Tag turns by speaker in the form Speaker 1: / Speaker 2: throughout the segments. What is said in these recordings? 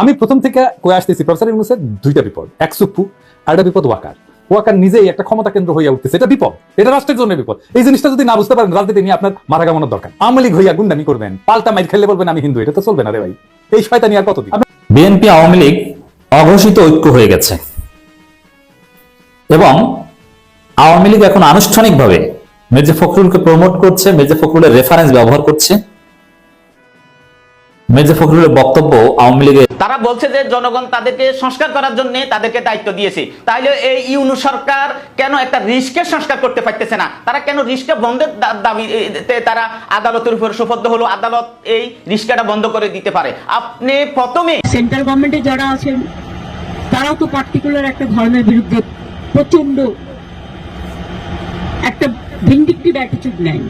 Speaker 1: আমি প্রথম থেকে কয়ে আসতেছি, প্রফেসর ইউনুসের দুইটা বিপদ, এক সুপ্পু আর একটা বিপদ ওয়াকার। ওয়াকার নিজেই একটা ক্ষমতা কেন্দ্র হইয়া উঠতেছে, এটা বিপদ, এটা রাষ্ট্রের জন্য বিপদ। এই জিনিসটা যদি না বুঝতে পারেন, রাজনীতি নিয়ে আপনার মারা গামানোর দরকার। আওয়ামী লীগ হইয়া গুন্ডামি করবেন, পাল্টা মাইর খেলে বলবেন, আমি হিন্দু, এটা তো চলবে না রে ভাই। এই শয়তানি আর কতদিন?
Speaker 2: বিএনপি আওয়ামী লীগ অঘোষিত ঐক্য হয়ে গেছে। এবং আওয়ামী লীগ এখন আনুষ্ঠানিকভাবে মির্জা ফখরুলকে প্রমোট করছে মির্জা ফখরুলের রেফারেন্স ব্যবহার করছে। মির্জা ফখরুলের বক্তব্য আওয়ামী লীগের
Speaker 3: তারা বলছে যে জনগণ তাদেরকে সংস্কার করার জন্য তাদেরকে দায়িত্ব দিয়েছে। তাইলে এই ইউনু সরকার কেন একটা রিস্কের সংস্কার করতে পারতেছে না? তারা কেন রিস্কে বন্ধের দাবি তারা আদালতের উপর সুপদ্ধ হলো আদালত এই রিস্কাটা বন্ধ করে দিতে পারে। আপনি প্রথমে
Speaker 4: সেন্ট্রাল গভর্নমেন্টে যারা আছেন তারাও তো পার্টিকুলার একটা ধর্মের বিরুদ্ধে প্রচণ্ড একটা ভিন্ডিকটিভ অ্যাটিটিউড নেয়।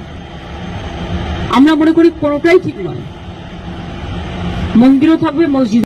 Speaker 4: আমরা মনে করি কোনোটাই ঠিক নয়। মন্দিরও থাকবে, মসজিদ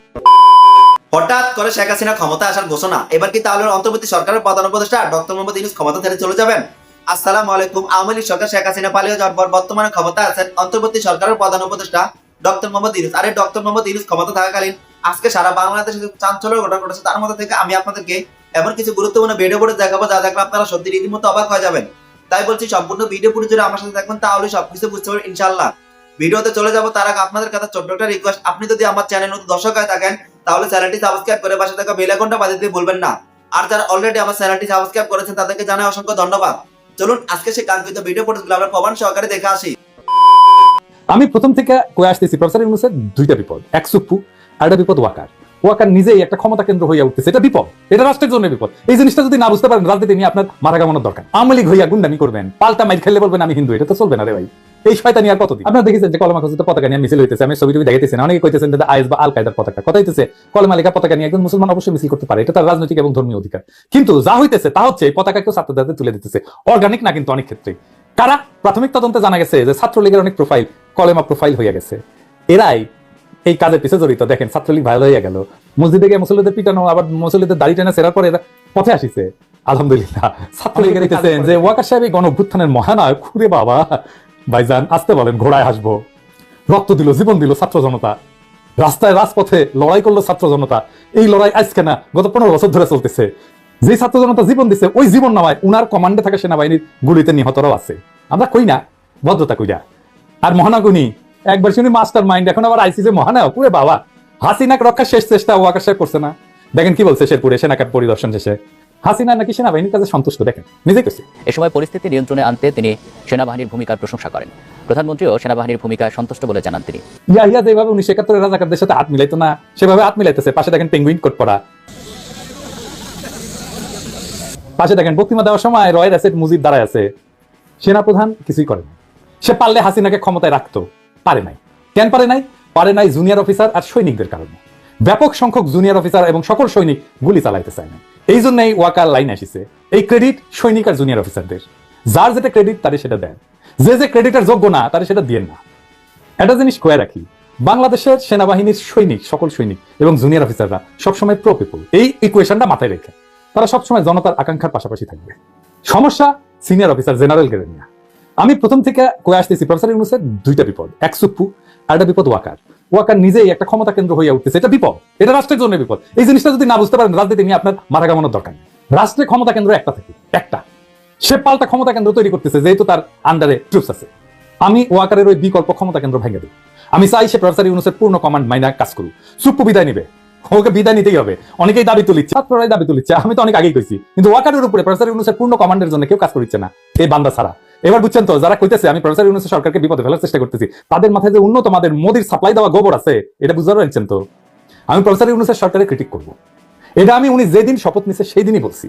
Speaker 5: হঠাৎ করে শেখ হাসিনা ক্ষমতা আসার ঘোষণা। এবার কি তাহলে অন্তর্বর্তী সরকারের প্রধান উপদেষ্টা ডক্টর মোহাম্মদ ইউনুস ক্ষমতা ছেড়ে চলে যাবেন? আসসালামু আলাইকুম। আওয়ামী লীগ সরকার শেখ হাসিনা পালিয়ে যাওয়ার পর বর্তমানে ক্ষমতা আছেন অন্তর্বর্তী সরকারের প্রধান উপদেষ্টা ডক্টর মোহাম্মদ ইউনুস। আরে, ডক্টর মোহাম্মদ ইউনুস ক্ষমতা থাকাকালীন আজকে সারা বাংলাদেশে যে চাঞ্চল্যের ঘটনা ঘটেছে, তার মধ্যে থেকে আমি আপনাদেরকে এমন কিছু গুরুত্বপূর্ণ ভিডিও করে দেখাবো, যা দেখলে আপনারা সত্যি রীতিমতো অবাক হয়ে যাবেন। তাই বলছি, সম্পূর্ণ ভিডিও পুরো জুড়ে আমার সাথে দেখবেন তাহলে সবকিছু বুঝতে পারবেন ইনশাল্লাহ ভিডিওতে চলে যাব, তার আগে আপনাদের কাছে ছোট্ট একটা রিকোয়েস্ট আপনি যদি আমার চ্যানেল নতুন দর্শক হয়ে থাকেন, তাহলে চ্যানেলটি সাবস্ক্রাইব করে পাশে থাকা বেল আইকনটা বাজিয়ে দিতে ভুলবেন না। আর যারা অলরেডি আমার চ্যানেলটি সাবস্ক্রাইব করেছেন, তাদেরকে জানাই অসংখ্য ধন্যবাদ। চলুন, আজকে সেই কাঙ্ক্ষিত ভিডিও ফুটেজগুলো আমরা প্রমাণ সহকারে দেখে আসি।
Speaker 1: আমি প্রথম থেকে কয়ে আসতেছি প্রফেসর ইউনুসের দুইটা বিপদ, এক সুপ্পু আর একটা বিপদ ওয়াকার। ওয়াকার নিজেই একটা ক্ষমতা কেন্দ্র হয়ে উঠতেছে, এটা বিপদ, এটা রাষ্ট্রের জন্য বিপদ। এই জিনিসটা যদি না বুঝতে পারেন, রাজনীতি নিয়ে আপনার মারা গামানোর দরকার। আওয়ামী লীগ হইয়া গুন্ডামি করবেন, পাল্টা মাইর খেলে বলবেন আমি হিন্দু, এটা তো চলবে না রে ভাই। এই শয়তানি আর কতদিন? আপনারা দেখেছেন যে কলমা খসিতে পতাকা নিয়ে মিছিল হইতেছে আমি ছবি টবি দেখাইতেছি না। অনেকে কইতেছেন যে আইএস বা আল কায়দার পতাকা। কথা হইতেছে কলমা লেখা পতাকা নিয়ে একজন মুসলমান অবশ্যই মিছিল করতে পারে। এটা তার রাজনৈতিক এবং ধর্মীয় অধিকার। কিন্তু যা হইতেছে তা হচ্ছে এই পতাকা কেউ ছাত্রদের হাতে তুলে দিতেছে। অর্গানিক না কিন্তু অনেক ক্ষেত্রে কারা? প্রাথমিক তদন্তে জানা গেছে যে ছাত্রলীগের অনেক প্রোফাইল কলেমা প্রোফাইল হয়ে গেছে। এরাই এই কাজের পিছনে জড়িত। দেখেন ছাত্রলীগ হয়ে গেল। মসজিদে গিয়ে মুসল্লিদের পিটানো আবার মুসল্লিদের দাড়ি টেনে পরে এরা পথে আসিছে। আলহামদুলিল্লাহ। ছাত্রলীগের যে ওয়াকার সাহেব গণ অভ্যুত্থানের মহানায়ক। খুরে বাবা। ভাইজান, আসতে বলেন, ঘোড়ায় হাসবো। রক্ত দিল, জীবন দিল ছাত্র জনতা। রাস্তায় রাজপথে লড়াই করল ছাত্র জনতা। এই লড়াই আজকে না, গত পনেরো বছর ধরে চলতেছে। যে ছাত্র জনতা জীবন দিছে, ওই জীবন নামায় উনার কমান্ডে থাকা সেনাবাহিনীর গুলিতে নিহতরাও আছে। আমরা কই না? ভদ্রতা কইরা আর মহানাগুনি, একবার শুনি মাস্টার মাইন্ড, এখন আবার আইসিসি মহানায়ক পুরে বাবা। হাসিনাক রক্ষার শেষ চেষ্টা ওয়াকার সাহেব করছে না। দেখেন কি বলছে শেরপুরে, সেনাকার পরিদর্শন শেষে। হাসিনা নাকি সেনাবাহিনীর কাছে সন্তুষ্ট দেখেন নিজে কেছে
Speaker 6: এ সময় পরিস্থিতি নিয়ন্ত্রণে আনতে তিনি সেনাবাহিনীর ভূমিকার প্রশংসা করেন। প্রধানমন্ত্রীও সেনাবাহিনীর ভূমিকায় সন্তুষ্ট বলে জানান তিনি।
Speaker 1: ইয়াহিয়া যেভাবে উনিশশো একাত্তরের রাজাকারদের সাথে হাত মিলাইতো না সেভাবে হাত মিলাইতেছে। পাশে দেখেন পেঙ্গুইন কোট পরা। পাশে দেখেন বক্তৃতা দেওয়ার সময় রয়ের অ্যাসেট মুজিব দাঁড়ায় আছে। সেনাপ্রধান কিছুই করে না সে পারলে হাসিনাকে ক্ষমতায় রাখতো। পারে নাই। কেন পারে নাই? পারে নাই জুনিয়র অফিসার আর সৈনিকদের কারণে। ব্যাপক সংখ্যক জুনিয়র অফিসার এবং সকল সৈনিক গুলি চালাইতে চায় না এই জন্যই ওয়াকার লাইন আসিছে, এই ক্রেডিট সৈনিক আর জুনিয়র অফিসারদের যার যেটা ক্রেডিট তারে সেটা দেন। যে যে ক্রেডিটের যোগ্য না, তারে সেটা দিয়ে না। একটা জিনিস কয়ে রাখি, বাংলাদেশের সেনাবাহিনীর সৈনিক, সকল সৈনিক এবং জুনিয়র অফিসাররা সবসময় প্রো পিপুল এই ইকুয়েশনটা মাথায় রেখে তারা সবসময় জনতার আকাঙ্ক্ষার পাশাপাশি থাকবে। সমস্যা সিনিয়র অফিসার জেনারেল গ্রেডের নিয়ে আমি প্রথম থেকে কয়ে আসতেছি প্রফেসর ইউনুসের দুইটা বিপদ, এক সুপ্পু আর একটা বিপদ ওয়াকার। ওয়াকার নিজেই একটা ক্ষমতা কেন্দ্র হয়ে উঠতেছে, এটা বিপদ, এটা রাষ্ট্রের জন্য বিপদ। এই জিনিসটা যদি না বুঝতে পারেন, রাজনীতি নিয়ে আপনার মারা গামানোর দরকার নেই। রাষ্ট্রের ক্ষমতা কেন্দ্র একটা থাকে, একটা। সে পাল্টা ক্ষমতা কেন্দ্র তৈরি করতেছে, যেহেতু তার আন্ডারে ট্রুপস আছে। আমি ওয়াকারের ওই বিকল্প ক্ষমতা কেন্দ্র ভেঙে দিই আমি চাই সে প্রফেসর ইউনুসের পূর্ণ কমান্ড মাইনা কাজ করুক। সুপ্পু বিদায় নিবে। ওকে বিদায় নিতেই হবে। অনেকেই দাবি তুলিচ্ছে, ছাত্ররাই দাবি তুলিচ্ছে, আমি তো অনেক আগেই কইছি। কিন্তু ওয়াকারের উপরে প্রফেসর ইউনুসের পূর্ণ কমান্ডের জন্য কেউ কাজ করছে না, এই বান্দা ছাড়া। এবার বুঝছেন তো, যারা কইতেছে, আমি প্রফেসর ইউনুসের সরকারকে বিপদে ফেলার চেষ্টা করতেছি, তাদের মাথায় যে উন্নত আমাদের মোদির সাপ্লাই দেওয়া গোবর আছে, এটা বুঝতে পারছেন তো? আমি প্রফেসর ইউনুসের সরকারের ক্রিটিক করব। এটা আমি উনি যেদিন শপথ নিছে সেই দিনই বলছি।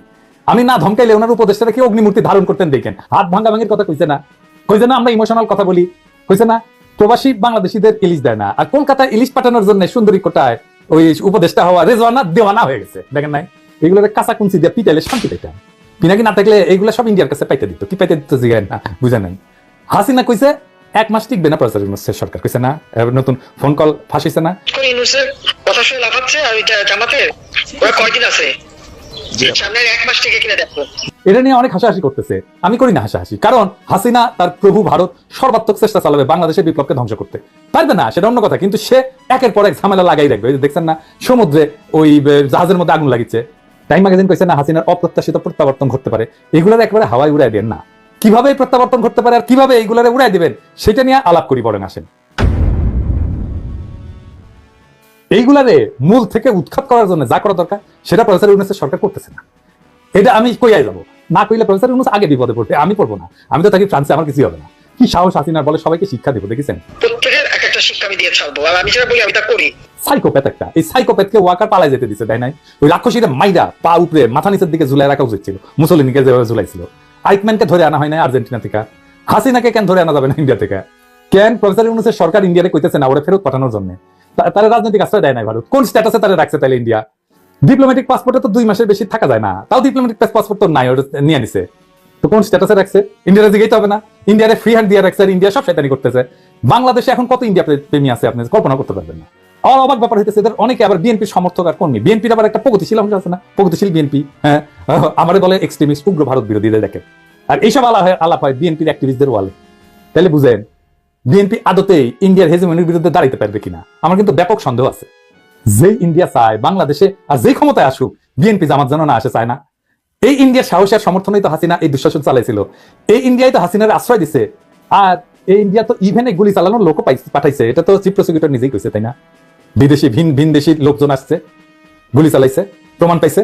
Speaker 1: আমি না ধমকাইলে ওনার উপদেষ্টারা কি অগ্নিমূর্তি ধারণ করতেন দেখেন? হাত ভাঙ্গা ভাঙির কথা কইছে না? কইছে না, আমরা ইমোশনাল কথা বলি। কইছে না, প্রবাসী বাংলাদেশিদের ইলিশ দেয় না। আর কলকাতায় ইলিশ পাঠানোর জন্য সুন্দরী কোটায় ওই উপদেশটা হওয়া, রেজওয়ানা দেওয়ানা হয়ে গেছে। দেখেন নাই? এগুলো কাঁচা কুঞ্চি দিয়ে পিটাইলে শান্তি পাইতাম। পিনাকি না থাকলে এগুলো সব ইন্ডিয়ার কাছে পাইতে দিত। কি পাইতে দিত জিগায় না, বুঝে নাই। হাসিনা কইছে, এক মাস টিকবে না প্রচার সরকার। কইছে, না নতুন ফোন কল ফাঁসিছে না।
Speaker 7: ইউনুসের কথা শুনে লাফাচ্ছে আর এটা জামাতে কয়দিন আছে? সামনের এক মাস থেকে কিনে দেখো।
Speaker 1: এটা নিয়ে অনেক হাসাহাসি করতেছে। আমি করি না হাসাহাসি। কারণ হাসিনা তার প্রভু ভারত সর্বাত্মক চেষ্টা চালাবে বাংলাদেশের বিপ্লবকে ধ্বংস করতে। পারবে না সেটা অন্য কথা। কিন্তু সে একের পর এক ঝামেলা লাগাই রাখবে। দেখছেন না সমুদ্রে ওই জাহাজের মধ্যে আগুন লাগিচ্ছে টাইম ম্যাগাজিন কইছে না হাসিনার অপ্রত্যাশিত প্রত্যাবর্তন ঘটতে পারে। এগুলোর একবারে হাওয়ায় উড়াই দেন না। কীভাবে প্রত্যাবর্তন ঘটতে পারে আর কীভাবে এইগুলোরে উড়াই দিবেন সেটা নিয়ে আলাপ করি বলেন আসেন। এইগুলারে মূল থেকে উৎখাত করার জন্য যা করা দরকার সেটা প্রফেসর ইউনুসের সরকার করতেছে না। এটা আমি কইয়াই যাব। না কইলে প্রফেসর ইউনুস আগে বিপদে পড়বে আমি পড়ব না। আমি তো থাকি ফ্রান্সে আমার কিছু হবে না। কি সাহস হাসিনার বলে সবাইকে শিক্ষা দেবো দেখেছেন?
Speaker 7: প্রত্যেকের এক একটা শিক্ষা আমি দিয়ে ছাড়বো আর আমি যেটা বলি আমি তা করি।
Speaker 1: সাইকোপ্যাথ একটা। এই সাইকোপ্যাথকে ওয়াকার পালায় যেতে দিছে তাই নাই? ওই রাক্ষসীরা মাইরা পা উপরে মাথা নিচের দিকে ঝুলাই রাখা উচিত ছিল। মুসলিনকে যেভাবে ঝুলাইছিল। আইকম্যানকে ধরে আনা হয় না আর্জেন্টিনা থেকে। হাসিনাকে কেন ধরে আনা যাবে না ইন্ডিয়া থেকে? কেন প্রফেসর ইউনুসের সরকার ইন্ডিয়াতে কইতেছে না ওরা ফেরত পাঠানোর জন্য? তারা রাজনৈতিক আশ্রয় দেয় না ভারত। কোন স্ট্যাটাসে তারা রাখছে তাহলে ইন্ডিয়া ডিপ্লোম্যাটিক পাসপোর্টে তো দুই মাসের বেশি থাকা যায় না। তাও ডিপ্লোম্যাটিক পাসপোর্ট তো নাই, ওটা নিয়ে নিছে। তো কোন স্ট্যাটাসে রাখছে? ইন্ডিয়ার দিকেই তো হবে না। ইন্ডিয়ারে ফ্রি হ্যান্ড দিয়ে রাখছে আর ইন্ডিয়া সব শয়তানি করতেছে। বাংলাদেশে এখন কত ইন্ডিয়া প্রেমী আছে আপনি কল্পনা করতে পারবেন না। আমার অবাক ব্যাপার হইতেছে, এদের অনেকে আবার বিএনপি সমর্থক আর কর্মী। বিএনপির আবার একটা প্রগতিশীল অংশ আছে না? প্রগতিশীল বিএনপি হ্যাঁ? আমারে বলে এক্সট্রিমিস্ট উগ্র ভারত বিরোধীদের দেখে। আর এইসব আলাপ হয় আলাপ হয় বিএনপির অ্যাক্টিভিস্টদের ওয়ালে। তাহলে বুঝেন বিএনপি আদতেই ইন্ডিয়ার হেজেমনির বিরুদ্ধে দাঁড়াইতে পারবে কিনা? আমার কিন্তু ব্যাপক সন্দেহ আছে। যেই ইন্ডিয়া চায় বাংলাদেশে আর যেই ক্ষমতায় আসুক, বিএনপি জামাত যেন না আসে চায় না। এই ইন্ডিয়ার সাহসের সমর্থনেই তো হাসিনা, এই দুঃশাসন চালাইছিল। এই ইন্ডিয়ায় তো হাসিনার আশ্রয় দিছে। আর এই ইন্ডিয়া তো ইভেনে গুলি চালানোর লোকও পাঠাইছে। এটা তো চিফ প্রসিকিউটর নিজেই কইছে, তাই না? বিদেশি ভিন ভিন দেশি লোকজন আসছে, গুলি চালাইছে, প্রমাণ পাইছে।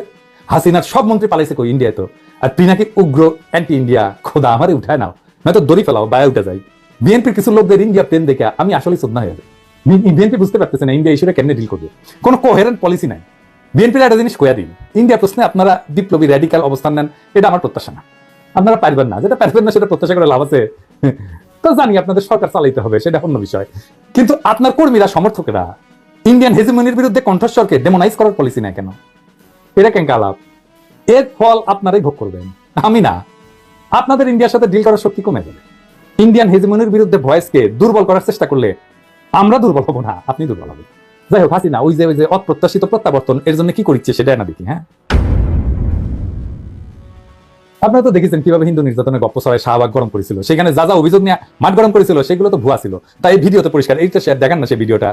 Speaker 1: হাসিনার সব মন্ত্রী পালাইছে কই ইন্ডিয়ায় তো। আর তুই উগ্র অ্যান্টি ইন্ডিয়া খোদা আমারে উঠায় নাও। নয়তো দড়ি ফেলাও, বায়ে উঠে যাই বিএনপির কিছু লোকদের ইন্ডিয়া প্লেন দেখে আমি আসলে শ্রদ্ধা হয়ে যাবে বিএনপি বুঝতে পারতেছে না ইন্ডিয়া ইস্যুটা কেমনে ডিল করবে? কোনো কোহেরেন্ট পলিসি নাই। বিএনপির একটা জিনিস কয়া দিন ইন্ডিয়া প্রশ্নে আপনারা বিপ্লবী র্যাডিক্যাল অবস্থান নেন, এটা আমার প্রত্যাশা না। আপনারা পারবেন না, যেটা পারবেন না সেটা প্রত্যাশা করে লাভ আছে। তো জানি আপনাদের সরকার চালাইতে হবে, সেটা অন্য বিষয়। কিন্তু আপনার কর্মীরা, সমর্থকেরা ইন্ডিয়ান হেজিমনির বিরুদ্ধে কণ্ঠস্বরকে ডেমোনাইজ করার পলিসি নাই কেন? এটা কেন আলাপ? এর ফল আপনারাই ভোগ করবেন। আমি না। আপনাদের ইন্ডিয়ার সাথে ডিল করার শক্তি কমে যাবে। ইন্ডিয়ান হেজিমনির বিরুদ্ধে ভয়েসকে দুর্বল করার চেষ্টা করলে আমরা দুর্বল হব না, আপনি দুর্বল হবেন। যাই হোক, হাসিনা, ওই যে ওই যে অপ্রত্যাশিত প্রত্যাবর্তন, এর জন্য কি করছে সেটা না দেখি হ্যাঁ? আপনারা তো দেখেছেন কীভাবে হিন্দু নির্যাতনের গপ্প সবাই শাহবাগ গরম করেছিল। সেখানে যা যা অভিযোগ নিয়ে মাঠ গরম করেছিল, সেগুলো তো ভুয়া ছিল। তাই ভিডিও ভিডিওতে পরিষ্কার এইটা দেখান না সেই ভিডিওটা।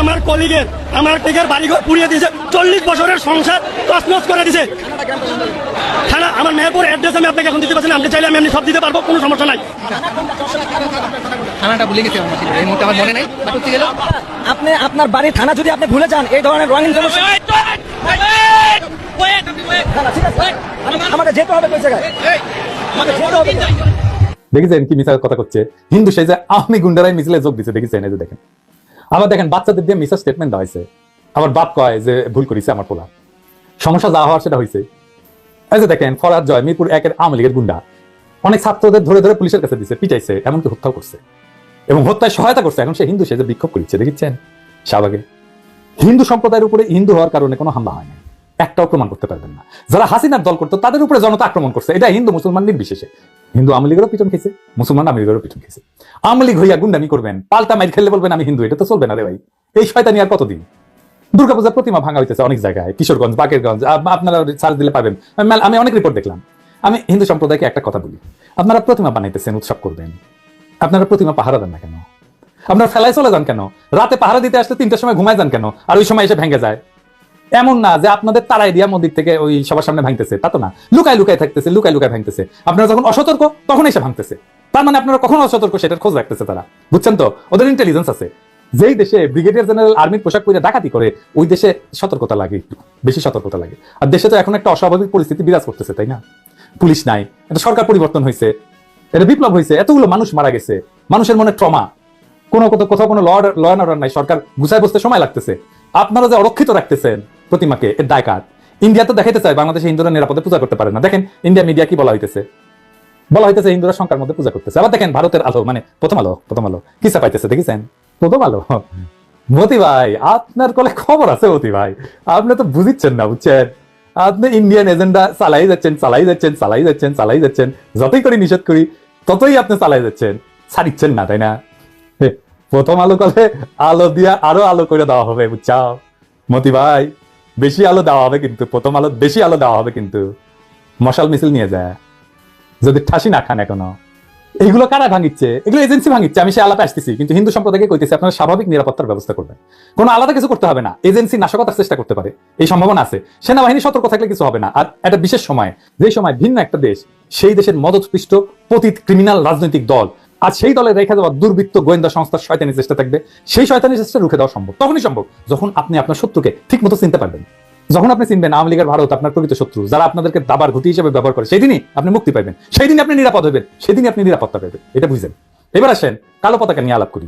Speaker 8: আমার কলিগের আমার টেকের বাড়িঘর পুড়িয়ে দিয়েছে চল্লিশ বছরের সংসার তছনছ করে দিয়েছে থানা আমার মেহেরপুর অ্যাড্রেস আমি আপনাকে এখন দিতে পারছি না আপনি চাইলে আমি এমনি সব দিতে পারব কোনো সমস্যা নাই
Speaker 9: থানাটা ভুলে গেছি আমার এই মুহূর্তে আমার মনে নাই
Speaker 8: আপনি আপনার বাড়ির থানা যদি আপনি ভুলে যান এই ধরনের রঙিন আমাকে যেতে হবে কোন জায়গায় আমাকে যেতে হবে
Speaker 1: দেখেছেন কি মিসার কথা করছে হিন্দু সেই যে আওয়ামী গুন্ডারাই মিছিলে যোগ দিচ্ছে দেখেছেন এই যে দেখেন আবার দেখেন, বাচ্চাদের দিয়ে মিসার স্টেটমেন্ট দেওয়া হয়েছে। আবার বাপ কয় যে ভুল করেছে আমার পোলা। সমস্যা যা হওয়ার সেটা হয়েছে। এই যে দেখেন ফরাজ জয়, মিরপুর একের আওয়ামী লীগের গুন্ডা। অনেক ছাত্রদের ধরে ধরে পুলিশের কাছে দিছে, পিটাইছে, এমনকি হত্যাও করছে। এবং হত্যায় সহায়তা করছে। এখন সে হিন্দু, সে যে বিক্ষোভ করেছে, দেখছেন? শাহবাগে। হিন্দু সম্প্রদায়ের উপরে হিন্দু হওয়ার কারণে কোনো হামলা হয় না একটাও প্রমাণ করতে পারবেন না। যারা হাসিনার দল করতো, তাদের উপরে জনতা আক্রমণ করছে। এটা হিন্দু মুসলমান নির্বিশেষে। হিন্দু আওয়ামী লীগেরও পিছন খেয়েছে, মুসলমান আওয়ামী লীগেরও পিছন খেয়েছে। আওয়ামী লীগ হইয়া গুন্ডামি করবেন, পাল্টা মাইর খেললে বলবেন, আমি হিন্দু, এটা তো চলবে না রে ভাই। এই শয়তানি আর কতদিন? দুর্গাপূজার প্রতিমা ভাঙা হইতেছে অনেক জায়গায়, কিশোরগঞ্জ, বাকেরগঞ্জ আপনারা সার্চ দিলে পাবেন। আমি অনেক রিপোর্ট দেখলাম। আমি হিন্দু সম্প্রদায়কে একটা কথা বলি। আপনারা প্রতিমা বানাইতেছেন, উৎসব করবেন। আপনারা প্রতিমা পাহারা দেন না কেন? আপনারা ফেলায় চলে যান কেন? রাতে পাহারা দিতে আসলে তিনটার সময় ঘুমায় যান কেন? আর ওই সময় এসে ভেঙে যায়। এমন না যে আপনাদের তারাই দিয়া মন্দির থেকে ওই সবার সামনে ভাঙতেছে, তা তো না। লুকায় লুকায় থাকতেছে, লুকায় লুকায় ভাঙতেছে। আপনারা যখন অসতর্ক, তখন এসে ভাঙতেছে। তার মানে আপনারা কখন অসতর্ক, সেটার খোঁজ রাখতেছে তারা। বুঝছেন তো? ওদের ইন্টেলিজেন্স আছে। যেই দেশে ব্রিগেডিয়ার জেনারেল আর্মির পোশাক পরে ডাকাতি করে, ওই দেশে সতর্কতা লাগে একটু বেশি সতর্কতা লাগে। আর দেশে তো এখন একটা অস্বাভাবিক পরিস্থিতি বিরাজ করতেছে, তাই না? পুলিশ নাই, এটা সরকার পরিবর্তন হয়েছে এটা বিপ্লব হয়েছে এতগুলো মানুষ মারা গেছে, মানুষের মনে ট্রমা। কোনো কোথাও কোনো ল অ্যান্ড অর্ডার নাই, সরকার গুছায় বসতে সময় লাগতেছে। আপনারা যে অরক্ষিত রাখতেছেন প্রতিমাকে, এর দায় কার ইন্ডিয়া তো দেখাইতে চায় বাংলাদেশে হিন্দুরা নিরাপদে পূজা করতে পারে না। দেখেন, ইন্ডিয়া মিডিয়া কি বলা হইতেছে? বলা হইতেছে হিন্দুরা সংখ্যার মধ্যে পূজা করতেছে। আবার দেখেন, ভারতের আলো মানে প্রথম আলো প্রথম আলো। কি পাইতেছে দেখেছেন? প্রথম আলো। মতি ভাই, আপনার কলে খবর আছে মতি ভাই। আপনি তো বুঝিচ্ছেন না, বুঝছেন? আপনি ইন্ডিয়ান এজেন্ডা চালাই যাচ্ছেন চালাই যাচ্ছেন চালাই যাচ্ছেন চালাই যাচ্ছেন। যতই করে নিষেধ করি, ততই আপনি চালাই যাচ্ছেন। ছাড়িচ্ছেন না, তাই না? প্রথম আলো কলে আলো দিয়া আরও আলো করে দেওয়া হবে, বুঝছাও? মতি ভাই বেশি আলো দেওয়া হবে কিন্তু, প্রথম আলো বেশি আলো দেওয়া হবে কিন্তু। মশাল মিছিল নিয়ে যায়। যদি ঠাসি না খান এখনও। এইগুলো কারা ভাঙিচ্ছে? এগুলো এজেন্সি ভাঙিচ্ছে, আমি সে আলাপে আসতেছি। কিন্তু হিন্দু সম্প্রদায়কে কইতেছি, আপনারা স্বাভাবিক নিরাপত্তার ব্যবস্থা করবেন। কোনো আলাদা কিছু করতে হবে না। এজেন্সি নাশকতার চেষ্টা করতে পারে। এই সম্ভাবনা আছে। সেনাবাহিনী সতর্ক থাকলে কিছু হবে না। আর একটা বিশেষ সময়, যে সময় ভিন্ন একটা দেশ, সেই দেশের মদতপৃষ্ট, পতিত ক্রিমিনাল রাজনৈতিক দল আর সেই দলের রেখে দেওয়া দুর্বৃত্ত গোয়েন্দা সংস্থার শয়তানি চেষ্টা থাকবে, সেই শয়তানি চেষ্টা রুখে দেওয়া সম্ভব। তখনই সম্ভব যখন আপনি আপনার শত্রুকে ঠিক মতো চিনতে পারবেন। যখন আপনি চিনবেন আওয়ামী লীগের ভারত আপনার প্রকৃত শত্রু, যারা আপনাদেরকে দাবার ঘুটি হিসেবে ব্যবহার করে, সেদিনই আপনি মুক্তি পাইবেন। সেই দিনই আপনি নিরাপদ হবেন সেদিনই আপনি নিরাপত্তা পাবেন এটা বুঝলেন এবার আসেন কালো পতাকা নিয়ে আলাপ করি।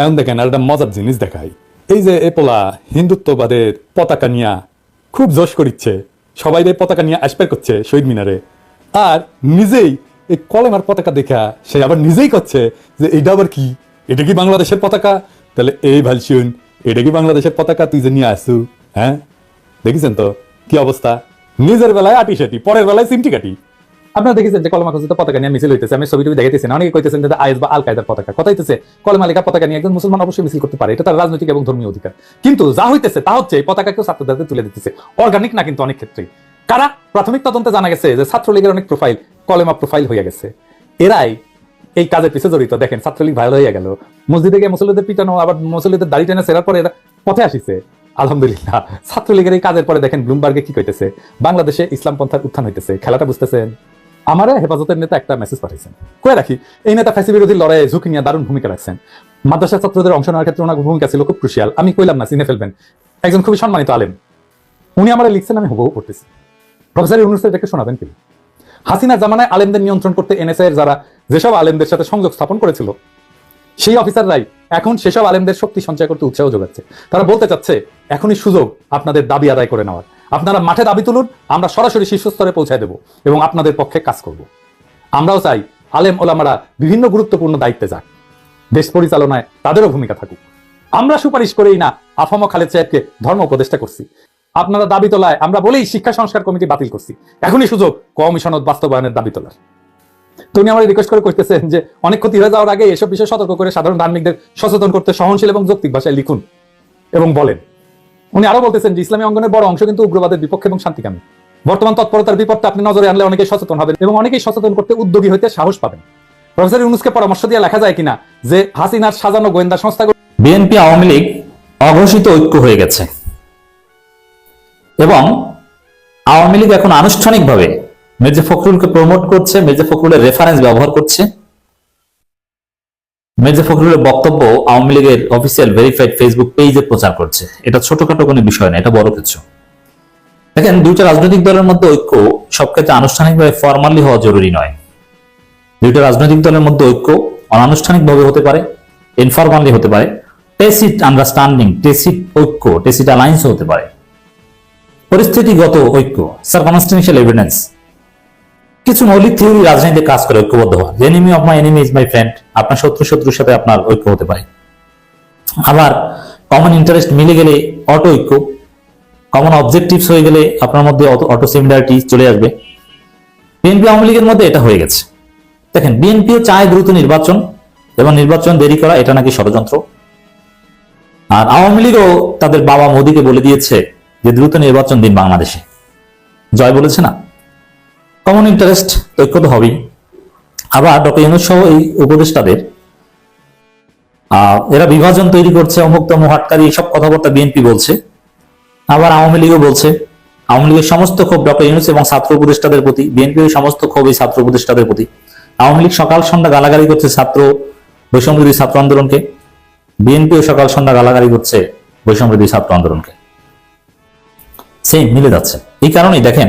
Speaker 1: এখন দেখেন আর একটা মজার জিনিস দেখাই। এই যে এপোলা হিন্দুত্ববাদের পতাকা নিয়া খুব জোশ করিচ্ছে। সবাই পতাকা নিয়ে আসপার করছে শহীদ মিনারে। আর নিজেই এই কলেমার পতাকা দেখা, সে আবার নিজেই করছে যে এটা আবার কি? এটা কি বাংলাদেশের পতাকা? তাহলে এই ভালো শুন এটা কি বাংলাদেশের পতাকা? তুই যে নিয়ে আসু হ্যাঁ? দেখেছেন তো? কি অবস্থা? নিজের বেলায় আটি সেটি, পরের বেলায় সিমটি কাটি আপনারা দেখেছেন যে কলমা খচিত পতাকা নিয়ে মিছিল হইতেছে, আমি ছবি টবি অনেকে কইতেছেন যে আইএস বা আল কায়দার পতাকা। কথা হইতেছে, কলমা লেখা পতাকা নিয়ে একজন মুসলমান অবশ্যই মিছিল করতে পারে। এটা তার রাজনৈতিক এবং ধর্মীয় অধিকার। কিন্তু যা হইতেছে, তা হচ্ছে এই পতাকা কেউ ছাত্রদের তুলে দিতেছে। অর্গানিক না কিন্তু অনেক ক্ষেত্রেই। কারা? প্রাথমিক তদন্তে জানা গেছে যে ছাত্রলীগের অনেক প্রোফাইল কলেমা প্রোফাইল হয়ে গেছে। এরাই এই কাজের পিছিয়ে জড়িত। দেখেন, ছাত্রলীগ ভাইরাল হয়ে গেল। মসজিদে গিয়ে মুসল্লিদের পিটানো, আবার মুসল্লিদের দাড়ি টেনে সেরার পরে এরা পথে আসিছে। আলহামদুলিল্লাহ। ছাত্রলীগের এই কাজের পরে দেখেন ব্লুমবার্গে কি কইতেছে? বাংলাদেশে ইসলাম পন্থার উত্থান হইতেছে। খেলাটা বুঝতেছেন? আমার হেফাজতের নেতা একটা মেসেজ পাঠিয়েছেন কয়ে রাখি, এই নেতা ফ্যাসি বিরোধী লড়াইয়ে ঝুঁকি নিয়ে দারুণ ভূমিকা রাখছেন। মাদ্রাসা ছাত্রদের অংশ নেওয়ার ক্ষেত্রে ওনার ভূমিকা ছিল খুব ক্রুশিয়াল আমি কইলাম না, চিনে ফেলবেন। একজন খুবই সম্মানিত আলেম। উনি আমার লিখছেন, আমি হুবহু পড়তেছি। প্রফেসর ইউনুস এটাকে শোনাবেন কি? হাসিনা জামানায় আলেমদের নিয়ন্ত্রণ করতে এনএসআই এর যারা যেসব আলেমদের সাথে সংযোগ স্থাপন করেছিল, সেই অফিসাররাই এখন সেসব আলেমদের শক্তি সঞ্চয় করতে উৎসাহ যোগাচ্ছে। তারা বলতে চাচ্ছে, এখনই সুযোগ আপনাদের দাবি আদায় করে নেওয়ার। আপনারা মাঠে দাবি তুলুন, আমরা সরাসরি শীর্ষস্তরে পৌঁছায় দেব এবং আপনাদের পক্ষে কাজ করব। আমরাও চাই আলেম ওলামারা বিভিন্ন গুরুত্বপূর্ণ দায়িত্বে যাক। দেশ পরিচালনায় তাদেরও ভূমিকা থাকুক। আমরা সুপারিশ করেই না আফম খালেদ সাহেবকে ধর্ম উপদেষ্টা করছি। আপনারা দাবি তোলায়, আমরা বলেই শিক্ষা সংস্কার কমিটি বাতিল করছি। এখনই সুযোগ, কমিশনত বাস্তবায়নের দাবি তোলার। তো আমার রিকোয়েস্ট করে করতেছেন যে, অনেক ক্ষতি হয়ে যাওয়ার আগে এসব বিষয়ে সতর্ক করে সাধারণ ধার্মিকদের সচেতন করতে সহনশীল এবং যৌক্তিক ভাষায় লিখুন এবং বলেন। উনি আরও বলতেছেন যে, ইসলামী অঙ্গনের বড় অংশ কিন্তু উগ্রবাদের বিপক্ষে এবং শান্তিকামী। বর্তমান তৎপরতার বিপদটা আপনি নজরে আনলে অনেকেই সচেতন হবেন এবং অনেকেই সচেতন করতে উদ্যোগী হইতে সাহস পাবেন। প্রফেসর ইউনুসকে পরামর্শ দিয়ে লেখা যায় কিনা যে, হাসিনার সাজানো গোয়েন্দা সংস্থাগুলো
Speaker 2: বিএনপি আওয়ামী লীগ অঘোষিত ঐক্য হয়ে গেছে। এবং আওয়ামী লীগ এখন আনুষ্ঠানিকভাবে মির্জা ফখরুলকে প্রমোট করছে, মির্জা ফখরুলের রেফারেন্স ব্যবহার করছে। মির্জা ফখরুলের বক্তব্য আওয়ামী লীগের অফিসিয়াল ভেরিফাইড ফেসবুক পেজে প্রচার করছে। এটা ছোটখাটো কোনো বিষয় না, এটা বড় কিছু। দেখেন, দুইটা রাজনৈতিক দলের মধ্যে ঐক্য সব ক্ষেত্রে আনুষ্ঠানিকভাবে ফর্মালি হওয়া জরুরি নয়। দুইটা রাজনৈতিক দলের মধ্যে ঐক্য অনানুষ্ঠানিকভাবে হতে পারে ইনফরমালি হতে পারে। টেসিট আন্ডারস্ট্যান্ডিং টেসিট ঐক্য টেসিট অ্যালায়েন্স হতে পারে। পরিস্থিতিগত ঐক্য সার্কামস্টেন্সিয়াল এভিডেন্স কিছু মৌলিক থিওরি রাজনীতিতে কাজ করে ঐক্যবদ্ধ হওয়া। Enemy of my enemy is my friend আপনার শত্রু শত্রুর সাথে আপনার ঐক্য হতে পারে। আবার কমন ইন্টারেস্ট মিলে গেলে অটো ঐক্য কমন অবজেক্টিভস হয়ে গেলে আপনার মধ্যে অটো সিমিলারিটি চলে আসবে। বিএনপি আওয়ামী লীগের মধ্যে এটা হয়ে গেছে। দেখেন বিএনপিও চায় দ্রুত নির্বাচন, এবং নির্বাচন দেরি করা এটা নাকি ষড়যন্ত্র। আর আওয়ামী লীগও তাদের বাবা মোদীকে বলে দিয়েছে যে দ্রুত নির্বাচন দিন বাংলাদেশে। জয় বলেছে না? কমন ইন্টারেস্ট ঐক্য তো হবেই। আবার ডক্টর ইউনুস সহ এই উপদেষ্টাদের এরা বিভাজন তৈরি করছে অমুক তমুক হাটকারি সব কথাবার্তা বিএনপি বলছে। আবার আওয়ামী লীগও বলছে। আওয়ামী লীগের সমস্ত ক্ষোভ ডক্টর ইউনুস এবং ছাত্র উপদেষ্টাদের প্রতি, বিএনপির সমস্ত ক্ষোভ এই ছাত্র উপদেষ্টাদের প্রতি। আওয়ামী লীগ সকাল সন্ধ্যা গালাগালি করছে ছাত্র বৈষম্যবিরোধী ছাত্র আন্দোলনকে। বিএনপিও সকাল সন্ধ্যা গালাগালি করছে বৈষম্যবিরোধী ছাত্র আন্দোলনকে। সেম মিলে যাচ্ছে। এই কারণেই দেখেন,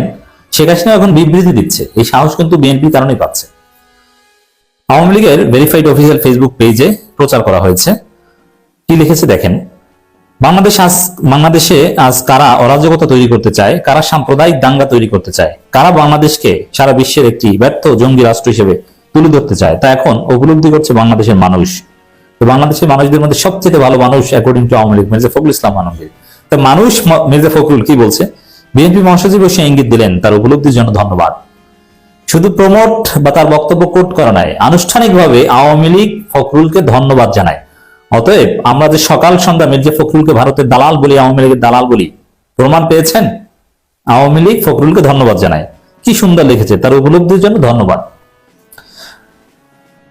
Speaker 2: শেখ হাসিনা এখন বিবৃতি দিচ্ছে। এই সাহস কিন্তু বিএনপির কারণেই পাচ্ছে। আওয়ামী লীগের ভেরিফাইড অফিসিয়াল ফেসবুক পেজে প্রচার করা হয়েছে। কি লিখেছে দেখেন, বাংলাদেশ আজ, বাংলাদেশে আজ কারা অরাজকতা তৈরি করতে চায়, কারা সাম্প্রদায়িক দাঙ্গা তৈরি করতে চায়, কারা বাংলাদেশকে সারা বিশ্বের একটি ব্যর্থ জঙ্গি রাষ্ট্র হিসেবে তুলে ধরতে চায়, তা এখন উপলব্ধি করছে বাংলাদেশের মানুষ। তো বাংলাদেশের মানুষদের মধ্যে সবচেয়ে ভালো মানুষ অ্যাকর্ডিং টু আওয়ামী লীগ মির্জা ফখরুল ইসলাম আলমগীর তো মানুষ মির্জা ফখরুল কি বলছে? বিএনপি মহাসচিব সে ইঙ্গিত দিলেন, তার উপলব্ধির জন্য ধন্যবাদ। শুধু প্রমোট বা তার বক্তব্য কোট করা নাই, আনুষ্ঠানিকভাবে আওয়ামী লীগ ফখরুলকে ধন্যবাদ জানায়। অতএব আমরা যে সকাল সন্ধ্যা মির্জা ফখরুলকে ভারতের দালাল বলি, আওয়ামী লীগের দালাল বলি, প্রমাণ পেয়েছেন? আওয়ামী লীগ ফখরুলকে ধন্যবাদ জানায়। কি সুন্দর লিখেছে, তার উপলব্ধির জন্য ধন্যবাদ।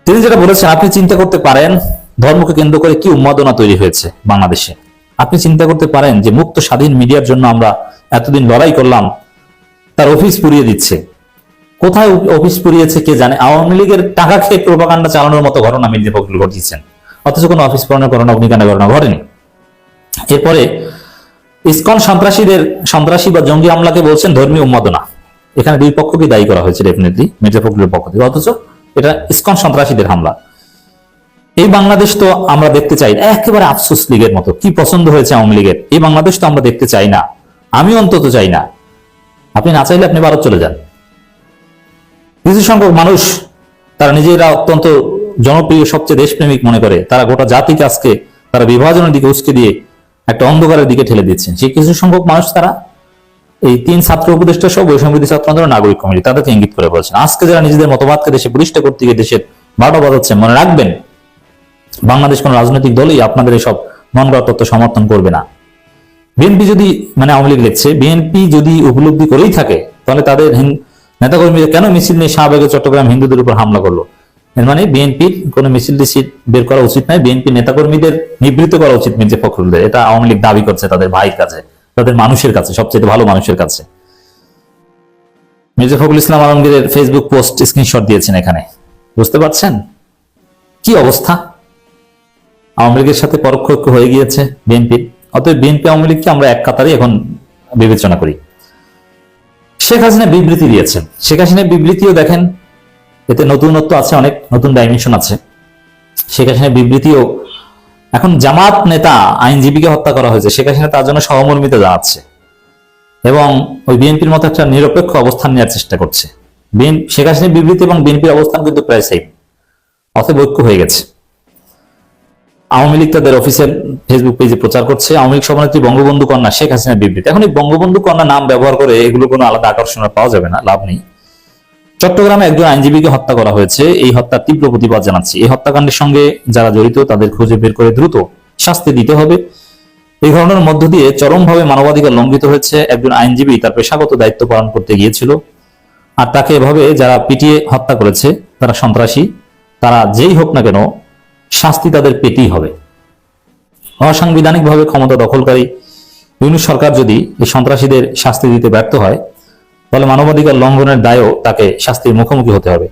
Speaker 2: তিনি যেটা বলেছেন, আপনি চিন্তা করতে পারেন, ধর্মকে কেন্দ্র করে কি উন্মাদনা তৈরি হয়েছে বাংলাদেশে। আপনি চিন্তা করতে পারেন যে মুক্ত স্বাধীন মিডিয়ার জন্য আমরা এতদিন লড়াই করলাম, তার অফিস পুড়িয়ে দিচ্ছে। কোথায় অফিস পুড়িয়েছে কে জানে? আওয়ামী লীগের টাকা খেয়ে প্রোপাকাণ্ডা চালানোর মতো ঘটনা মির্জা ফখরুল ঘটিয়েছেন। অথচ কোনো অফিস পুরানোর ঘটনা অগ্নিকাণ্ডের ঘটনা ঘটেনি। এরপরে ইসকন সন্ত্রাসীদের, সন্ত্রাসী বা জঙ্গি হামলাকে বলছেন ধর্মীয় উন্মাদনা। এখানে দুই পক্ষকে দায়ী করা হয়েছে ডেফিনেটলি মির্জা ফখরুলের পক্ষ থেকে। অথচ এটা ইসকন সন্ত্রাসীদের হামলা। এই বাংলাদেশ তো আমরা দেখতে চাই। একেবারে আফসোস লীগের মতো। কি পছন্দ হয়েছে আওয়ামী লীগের? এই বাংলাদেশ তো আমরা দেখতে চাই না। আমি অন্তত চাই না। আপনি না চাইলে আপনি ভারত চলে যান। কিছু সংখ্যক মানুষ, তারা নিজেরা অত্যন্ত জনপ্রিয়, সবচেয়ে দেশপ্রেমিক মনে করে। তারা গোটা জাতিকে আজকে তারা বিভাজনের দিকে উস্কে দিয়ে একটা অন্ধকারের দিকে ঠেলে দিচ্ছেন। সেই কিছু সংখ্যক মানুষ তারা এই তিন ছাত্র উপদেষ্টা সহ বৈষম্যবিধি ছাত্র আন্দোলন নাগরিক কমিটি, তাদেরকে ইঙ্গিত করে বলছেন। আজকে যারা নিজেদের মতবাদকে দেশে প্রতিষ্ঠা করতে গিয়ে দেশের বারোটা বাজাচ্ছে মনে রাখবেন বাংলাদেশ কোন রাজনৈতিক দলই আপনাদের এসব মন গড়া তত্ত্ব সমর্থন করবে না। বিএনপি যদি মানে আওয়ামী লীগ লিখছে বিএনপি যদি উপলব্ধি করেই থাকে, তাহলে তাদের নেতাকর্মীরা কেন মিছিল নিয়ে শাহবাগে চট্টগ্রাম হিন্দুদের উপর হামলা করল? এর মানে বিএনপির কোনো মিছিল টিছিল বের করা উচিত নয় বিএনপি নেতাকর্মীদের নিবৃত্ত করা উচিত মির্জা ফখরুলদের। এটা আওয়ামী লীগ দাবি করছে তাদের ভাইয়ের কাছে, তাদের মানুষের কাছে সবচেয়ে ভালো মানুষের কাছে। মির্জা ফখরুল ইসলাম আলমগীরের ফেসবুক পোস্ট স্ক্রিনশট দিয়েছেন এখানে। বুঝতে পারছেন? কি অবস্থা? আওয়ামী লীগের সাথে পরোক্ষ হয়ে গিয়েছে বিএনপির অতএব বিএনপি আওয়ামী লীগকে আমরা এক কাতারে এখন বিবেচনা করি। শেখ হাসিনা বিবৃতি দিয়েছেন। শেখ হাসিনা বিবৃতিও দেখেন, এতে নতুনত্ব আছে অনেক, নতুন ডাইমেনশন আছে। শেখ হাসিনা বিবৃতিও, এখন জামাত নেতা, আইনজীবীকে হত্যা করা হয়েছে। শেখ হাসিনা তার জন্য সহমর্মিতা জানাচ্ছে এবং ওই বিএনপির মতো একটা নিরপেক্ষ অবস্থান নেওয়ার চেষ্টা করছে। শেখ হাসিনার বিবৃতি এবং বিএনপির অবস্থান কিন্তু প্রায় সেম অতএব ঐক্য হয়ে গেছে। আওয়ামী লীগ তাদের অফিসিয়াল ফেসবুক পেজে প্রচার করছে। আওয়ামী লীগ সভানেত্রী বঙ্গবন্ধু কন্যা শেখ হাসিনার বিবৃতি এখন এই বঙ্গবন্ধু কন্যা নাম ব্যবহার করে এগুলো কোনো আলাদা আকর্ষণ পাওয়া যাবে না, লাভ নেই। চট্টগ্রামে একজন আইনজীবীকে হত্যা করা হয়েছে। এই হত্যার তীব্র প্রতিবাদ জানাচ্ছি। এই হত্যাকাণ্ডের সঙ্গে যারা জড়িত, তাদের খুঁজে বের করে দ্রুত শাস্তি দিতে হবে। এই ঘটনার মধ্য দিয়ে চরমভাবে মানবাধিকার লঙ্ঘিত হয়েছে। একজন আইনজীবী তার পেশাগত দায়িত্ব পালন করতে গিয়েছিল। আর তাকে এভাবে যারা পিটিয়ে হত্যা করেছে, তারা সন্ত্রাসী, তারা যেই হোক না কেন শাস্তি তাদের পেতেই হবে। অসাংবিধানিকভাবে ক্ষমতা দখলকারী ইউনিট সরকার যদি এই সন্ত্রাসীদের শাস্তি দিতে ব্যর্থ হয়, তাহলে মানবাধিকার লঙ্ঘনের দায়ও তাকে শাস্তির মুখোমুখি হতে হবে।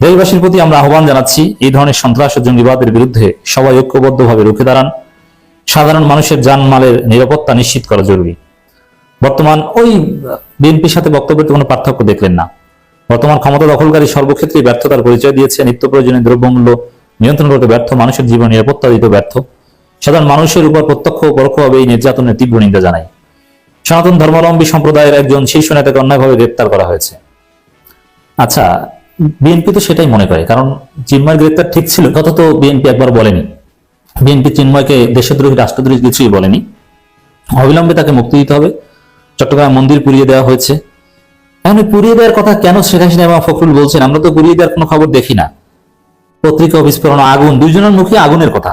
Speaker 2: দেশবাসীর প্রতি আমরা আহ্বান জানাচ্ছি, এই ধরনের সন্ত্রাস ও জঙ্গিবাদের বিরুদ্ধে সবাই ঐক্যবদ্ধভাবে রুখে দাঁড়ান। সাধারণ মানুষের জানমালের নিরাপত্তা নিশ্চিত করা জরুরি। বর্তমান ওই বিএনপির সাথে বক্তব্যের কোনো পার্থক্য দেখলেন না। বর্তমান ক্ষমতা দখলকারী সর্বক্ষেত্রে ব্যর্থতার পরিচয় দিয়েছে। নিত্য প্রয়োজনীয় দ্রব্যমূল্য নিয়ন্ত্রণ করতে ব্যর্থ, মানুষের জীবন নিরাপত্তা দিতে ব্যর্থ। সাধারণ মানুষের উপর প্রত্যক্ষ ও পরোক্ষভাবে এই নির্যাতনের তীব্র নিন্দা জানায় সনাতন ধর্মাবলম্বী সম্প্রদায়ের একজন শীর্ষ নেতাকে অন্যায়ভাবে গ্রেপ্তার করা হয়েছে। আচ্ছা বিএনপি তো সেটাই মনে করে, কারণ চিন্ময় গ্রেপ্তার ঠিক ছিল, কথা তো বিএনপি একবার বলেনি। বিএনপি চিন্ময়কে দেশদ্রোহী রাষ্ট্রদ্রোহী কিছুই বলেনি। অবিলম্বে তাকে মুক্তি দিতে হবে। চট্টগ্রাম মন্দির পুড়িয়ে দেওয়া হয়েছে। এখন পুড়িয়ে দেওয়ার কথা কেন শেখ হাসিনা এবং ফখরুল বলছেন? আমরা তো পুড়িয়ে দেওয়ার কোনো খবর দেখি না। পত্রিকা বিস্ফোরণ আগুন, দুইজনের মুখে আগুনের কথা।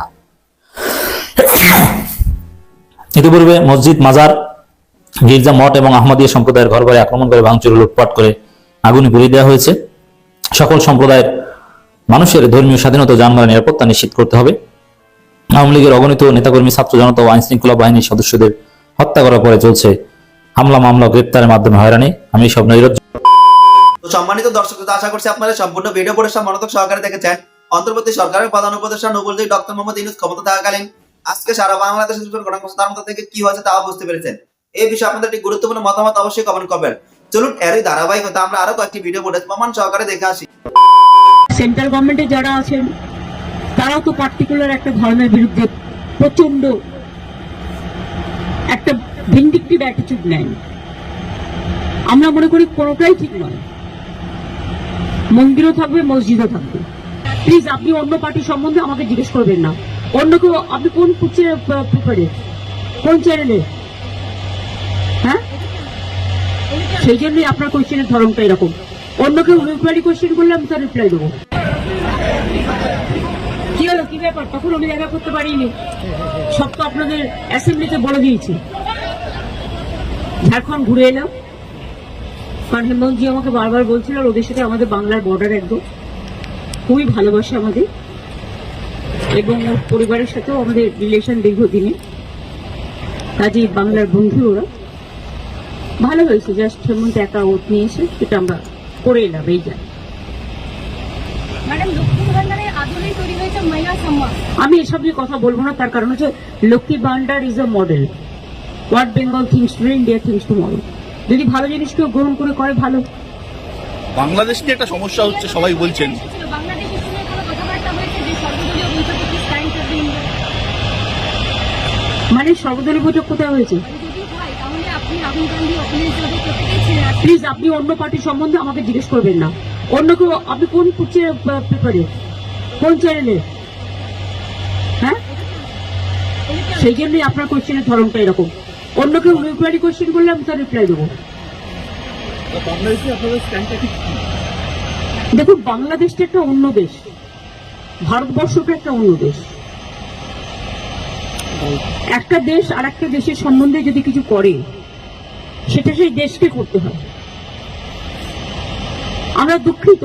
Speaker 2: ইতিপূর্বে মসজিদ মাজার, গির্জা মঠ এবং আহমদীয় সম্প্রদায়ের ঘর বাড়ি আক্রমণ করে ভাঙচুর লুটপাট করে আগুনে পুড়িয়ে দেওয়া হয়েছে। সকল সম্প্রদায়ের মানুষের ধর্মীয় স্বাধীনতা জানমালের নিরাপত্তা নিশ্চিত করতে হবে। আওয়ামী লীগের অগণিত নেতাকর্মী, ছাত্র জনতা ও আইন শৃঙ্খলা বাহিনীর সদস্যদের হত্যা করার পরে চলছে হামলা, মামলা, গ্রেপ্তারের মাধ্যমে হয়রানি। আমি সব নৈরাজ্য
Speaker 5: সম্মানিত দর্শক আশা করছি আপনারা সম্পূর্ণ ভিডিও পরিশ্রম মনোযোগ সহকারে দেখেছেন। অন্তর্বর্তী সরকারের প্রধান উপদেষ্টা নবুলজি ডক্টর মোহাম্মদ ইউনুস ক্ষমতা থাকাকালীন আজকে সারা বিভিন্ন ঘটনা তার মধ্যে থেকে কি হয়েছে তাও বুঝতে পেরেছেন। এই বিষয়ে আপনাদের একটি গুরুত্বপূর্ণ মতামত অবশ্যই কমেন্ট করবেন। চলুন, এরই ধারাবাহিকতা আমরা আরও কয়েকটি ভিডিও ফুটেজ প্রমাণ সহকারে দেখে আসি।
Speaker 4: সেন্ট্রাল গভর্নমেন্টে যারা আছেন, তারাও তো পার্টিকুলার একটা ধর্মের বিরুদ্ধে প্রচণ্ড একটা ভিন্ডিকটিভ অ্যাটিটিউড নেন আমরা মনে করি কোনোটাই ঠিক নয়। মন্দিরও থাকবে, মসজিদও থাকবে। প্লিজ আপনি অন্য পার্টি সম্বন্ধে আমাকে জিজ্ঞেস করবেন না। অন্য কেউ, আপনি কোন প্রিপারে কোন চ্যানেলে হ্যাঁ? সেই জন্যই আপনার কোয়েশ্চেনের ধরনটা এরকম। অন্য কেউ রিপ্লাই কোয়েশ্চেন করলে আমি তার রিপ্লাই দেবো। কি হলো? কি ব্যাপার? তখন আমি দেখা করতে পারিনি। সব তো আপনাদের অ্যাসেম্বলিতে বলে দিয়েছি। ঝাড়খণ্ড ঘুরে এলাম। কারণ হেমন্তজি আমাকে বারবার বলছিল ওদের সাথে আমাদের বাংলার বর্ডার একদম। খুবই ভালোবাসে আমাদের। এবং ওর পরিবারের সাথেও আমাদের রিলেশন দীর্ঘদিনে কাজেই বাংলার বন্ধু ওরা। ভালো হয়েছে জাস্ট হেমন্ত একা ওট নিয়েছে সেটা আমরা করে এলাম এই যা আমি এসব নিয়ে কথা বলব না তার কারণ হচ্ছে Lakshmi Bhandar is a model what Bengal things to India things to model যদি ভালো জিনিস কেউ গ্রহণ করে করে ভালো।
Speaker 8: বাংলাদেশ নিয়ে একটা সমস্যা হচ্ছে সবাই বলছেন।
Speaker 4: মানে সর্বদলীয় বৈঠক কোথায় হয়েছে?
Speaker 10: হয়
Speaker 4: প্লিজ আপনি অন্য পার্টির সম্বন্ধে আমাকে জিজ্ঞেস করবেন না। অন্য কেউ, আপনি কোন পেপারে কোন চ্যানেলে হ্যাঁ? সেই জন্যই আপনার কোশ্চেনের ধরনটা এরকম। অন্য কেউ নিউক্লিয়ারি কোশ্চেন করলে আমি তার রিপ্লাই দেবো। দেখুন, বাংলাদেশটা একটা অন্য দেশ। ভারতবর্ষটা একটা অন্য দেশ। একটা দেশ আর একটা দেশের সম্বন্ধে যদি কিছু করে, সেটা সেই দেশকে করতে হয়। আমরা দুঃখিত,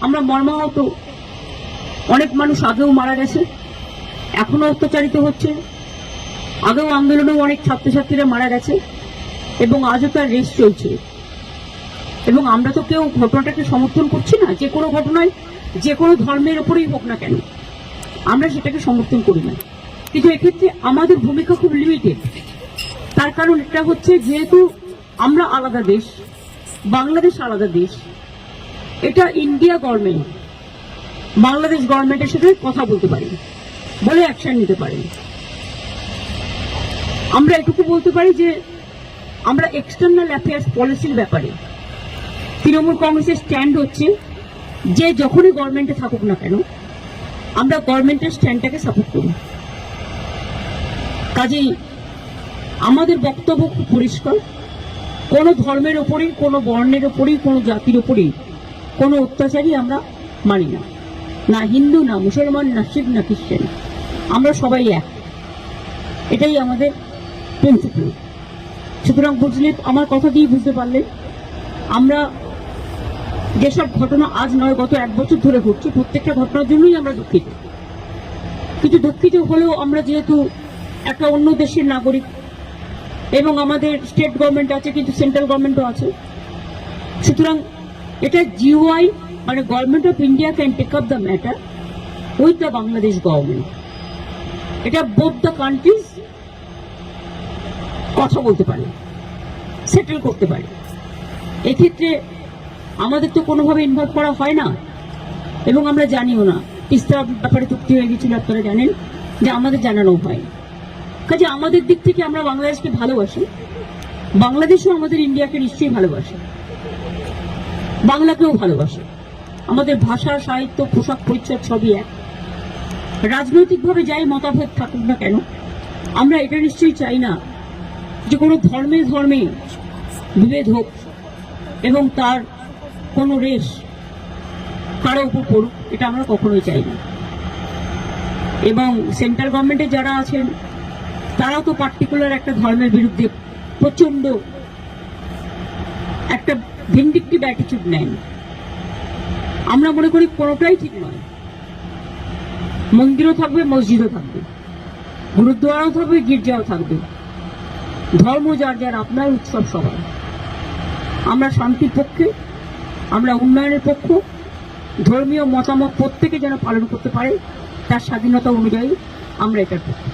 Speaker 4: আমরা মর্মাহত। অনেক মানুষ আগেও মারা গেছে, এখনও অত্যাচারিত হচ্ছে। আগেও আন্দোলনেও অনেক ছাত্রছাত্রীরা মারা গেছে, এবং আজও তার রেস চলছে। এবং আমরা তো কেউ ঘটনাটাকে সমর্থন করছি না, যে কোনো ঘটনায়, যে কোনো ধর্মের ওপরেই হোক না কেন, আমরা সেটাকে সমর্থন করি না। কিন্তু এক্ষেত্রে আমাদের ভূমিকা খুব লিমিটেড তার কারণ এটা হচ্ছে, যেহেতু আমরা আলাদা দেশ, বাংলাদেশ আলাদা দেশ, এটা ইন্ডিয়া গভর্নমেন্ট বাংলাদেশ গভর্নমেন্টের সাথে কথা বলতে পারি, বলে অ্যাকশন নিতে পারি। আমরা এটুকু বলতে পারি যে, আমরা এক্সটার্নাল অ্যাফেয়ার্স পলিসির ব্যাপারে, তৃণমূল কংগ্রেসের স্ট্যান্ড হচ্ছে, যে যখনই গভর্নমেন্টে থাকুক না কেন, আমরা গভর্নমেন্টের স্ট্যান্ডটাকে সাপোর্ট করি কাজেই আমাদের বক্তব্য খুব পরিষ্কার। কোনো ধর্মের ওপরেই কোনো বর্ণের ওপরেই কোনো জাতির ওপরেই কোনো অত্যাচারই আমরা মানি না। না হিন্দু, না মুসলমান, না শিখ, না খ্রিস্টান। আমরা সবাই এক। এটাই আমাদের প্রিন্সিপাল সুতরাং বুঝলে, আমার কথা দিয়ে বুঝতে পারলেন আমরা যেসব ঘটনা আজ নয়, গত এক বছর ধরে ঘটছে, প্রত্যেকটা ঘটনার জন্যই আমরা দুঃখিত। কিছু দুঃখিত হলেও আমরা যেহেতু একটা অন্য দেশের নাগরিক। এবং আমাদের স্টেট গভর্নমেন্ট আছে, কিন্তু সেন্ট্রাল গভর্নমেন্টও আছে। সুতরাং এটা জিওআই মানে government of India can take up the matter with the Bangladesh government এটা বোথ দ্য কান্ট্রিজ কথা বলতে পারে সেটেল করতে পারে। এক্ষেত্রে আমাদের তো কোনোভাবে ইনভলভ করা হয় না, এবং আমরা জানিও না। তিস্তা ব্যাপারে চুক্তি হয়ে গেছিল, আপনারা জানেন, যে আমাদের জানানো হয়। কাজে আমাদের দিক থেকে আমরা বাংলাদেশকে ভালোবাসি। বাংলাদেশও আমাদের ইন্ডিয়াকে নিশ্চয়ই ভালোবাসে। বাংলাকেও ভালোবাসে। আমাদের ভাষা, সাহিত্য, পোশাক, পরিচ্ছদ সবই এক। রাজনৈতিকভাবে যাই মতাভেদ থাকুক না কেন, আমরা এটা নিশ্চয়ই চাই না যে কোনো ধর্মে ধর্মে বিভেদ হোক এবং তার কোনো রেশ কারও উপর পড়ুক, এটা আমরা কখনোই চাই না। এবং সেন্ট্রাল গভর্নমেন্টে যারা আছেন তারাও তো পার্টিকুলার একটা ধর্মের বিরুদ্ধে প্রচণ্ড একটা ভিন্ডিকটিভ অ্যাটিচিউড নেন আমরা মনে করি কোনোটাই ঠিক নয়। মন্দিরও থাকবে, মসজিদও থাকবে, গুরুদ্বারাও থাকবে, গির্জাও থাকবে। ধর্ম যার যার, আপনার উৎসব সবার। আমরা শান্তির পক্ষে, আমরা উন্নয়নের পক্ষ, ধর্মীয় মতামত প্রত্যেকে যেন পালন করতে পারে, তার স্বাধীনতা অনুযায়ী আমরা এটার পক্ষে।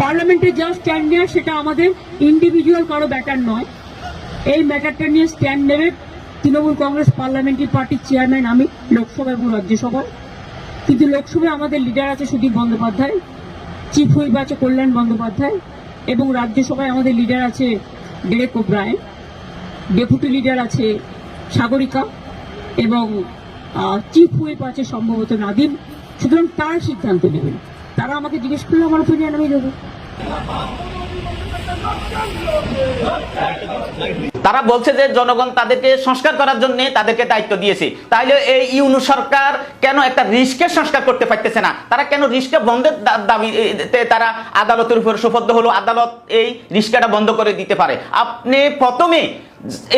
Speaker 4: পার্লামেন্টে যা স্ট্যান্ড নেয় সেটা আমাদের ইন্ডিভিজুয়াল কারও ব্যাটার নয়। এই ম্যাটারটা নিয়ে স্ট্যান্ড নেবে তৃণমূল কংগ্রেস পার্লামেন্টারি পার্টির চেয়ারম্যান আমি লোকসভা এবং রাজ্যসভায়। কিন্তু লোকসভায় আমাদের লিডার আছে সুদীপ বন্দ্যোপাধ্যায় চিফ হুইপ আছে কল্যাণ বন্দ্যোপাধ্যায় এবং রাজ্যসভায় আমাদের লিডার আছে ডেরেক ওব্রায়ন। ডেপুটি লিডার আছে সাগরিকা এবং চিফ হুইপ আছে সম্ভবত নাদিম। সুতরাং তার সিদ্ধান্ত নেবেন। তারা আমাকে জিজ্ঞেস করলে আমার ওপিনিয়ন আমি দেবো।
Speaker 3: তারা বলছে যে জনগণ তাদেরকে সংস্কার করার জন্য তাদেরকে দায়িত্ব দিয়েছে। তাইলে এই ইউনু সরকার কেন একটা রিস্কের সংস্কার করতে পারতেছে না? তারা কেন রিস্কে বন্ধের দাবি তারা আদালতের উপর সুপদ্ধ হলো, আদালত এই রিস্কাটা বন্ধ করে দিতে পারে। আপনি প্রথমে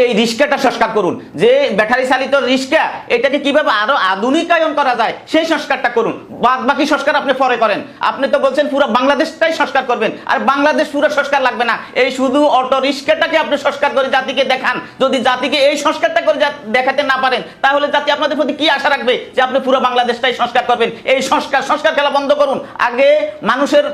Speaker 3: এই রিস্কাটা সংস্কার করুন। যে ব্যাটারি চালিত রিস্কা, এটাকে কীভাবে আরও আধুনিকায়ন করা যায়, সেই সংস্কারটা করুন। বাদ বাকি সংস্কার আপনি পরে করেন। আপনি তো বলছেন পুরো বাংলাদেশটাই সংস্কার করবেন। আর বাংলাদেশ পুরো সংস্কার লাগবে না। এই শুধু অটো রিস্কাটাকে আপনি সংস্কার করে জাতিকে দেখান। যদি জাতিকে এই সংস্কারটা করে দেখাতে না পারেন, তাহলে জাতি আপনাদের প্রতি কি আশা রাখবে যে আপনি পুরো বাংলাদেশটাই সংস্কার করবেন? এই সংস্কার সংস্কার খেলা বন্ধ করুন। আগে মানুষের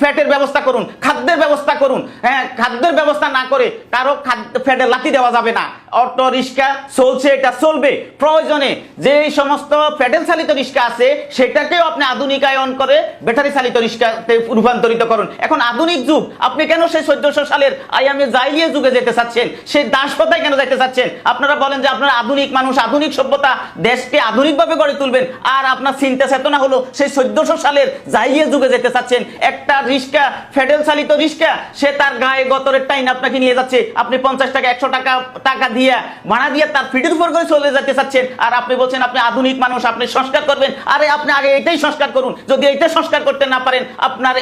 Speaker 3: ফ্যাটের ব্যবস্থা করুন, খাদ্যের ব্যবস্থা করুন। হ্যাঁ খাদ্যের ব্যবস্থা না করে কারও খাদ্য ফ্যাটের লাথি দেওয়া যাবে না। অটো রিক্সা চলছে, এটা চলবে। প্রয়োজনে যে সমস্ত প্যাডেল চালিত রিক্সা আছে, সেটাকেও আপনি আধুনিকায়ন করে ব্যাটারি চালিত রিক্সাতে রূপান্তরিত করুন। এখন আধুনিক যুগ, আপনি কেন সেই চোদ্দশো সালের আইয়ামে জাইলিয়ে যুগে যেতে চাচ্ছেন? সেই দাসপথায় কেন যেতে চাচ্ছেন? আপনারা বলেন যে আপনারা আধুনিক মানুষ, আধুনিক সভ্যতা দেশকে আধুনিকভাবে গড়ে তুলবেন। আর আপনার চিন্তা চেতনা হলো সেই চোদ্দশো সালের জাইলিয়ে যুগে যেতে চাচ্ছেন। একটা রিক্সা, ফেডেল চালিত রিক্সা, সে তার গায়ে গতরের টাইন আপনাকে নিয়ে যাচ্ছে। আপনি পঞ্চাশ টাকা, একশো টাকা টাকা দিয়ে ভাড়া দিয়ে তার ফিটের উপর করে চলে যেতে চাচ্ছেন। আর আপনি বলছেন, আপনি আধুনিক মানুষ, আপনি সংস্কার করবেন। আরে আপনি আগে এটাই সংস্কার করুন। যদি এইটা সংস্কার করতে না পারেন, আপনার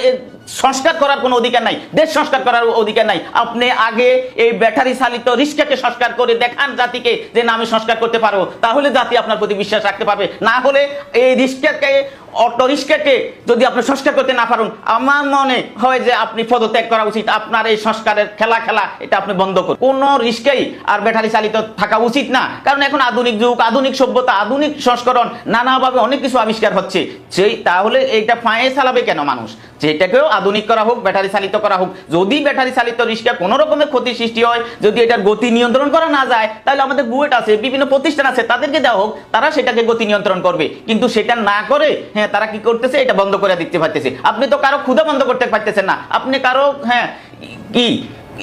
Speaker 3: সংস্কার করার কোনো অধিকার নাই। দেশ সংস্কার করার অধিকার নাই। আপনি আগে এই ব্যাটারি চালিত রিক্সাকে সংস্কার করে দেখান জাতিকে যে না, আমি সংস্কার করতে পারব। তাহলে জাতি আপনার প্রতি বিশ্বাস রাখতে পারবে। না হলে এই রিক্সাকে যদি আপনি সংস্কার করতে না আমার মনে হয় যে আপনি পদত্যাগ করা উচিত। আপনার এই সংস্কারের খেলা খেলা, এটা আপনি বন্ধ করুন। আর ব্যাটারি চালিত থাকা উচিত না। কারণ এখন আধুনিক যুগ, আধুনিক সভ্যতা, আধুনিক সংস্করণ, নানাভাবে অনেক কিছু আবিষ্কার হচ্ছে। সেই তাহলে এইটা পায়ে চালাবে কেন মানুষ? যেটাকেও আধুনিক করা হোক, ব্যাটারি চালিত করা হোক। যদি ব্যাটারি চালিত রিক্সা কোনো রকমের ক্ষতি সৃষ্টি হয়, যদি এটার গতি নিয়ন্ত্রণ করা না যায়, তাহলে আমাদের বুয়েট আছে, বিভিন্ন প্রতিষ্ঠান আছে, তাদেরকে দেওয়া হোক, তারা সেটাকে গতি নিয়ন্ত্রণ করবে। কিন্তু সেটা না করে হ্যাঁ তারা কি করতেছে? এটা বন্ধ করে দিতে পারতেছে। আপনি তো কারও ক্ষুদা বন্ধ করতে পারতেছেন না। আপনি কারও হ্যাঁ কি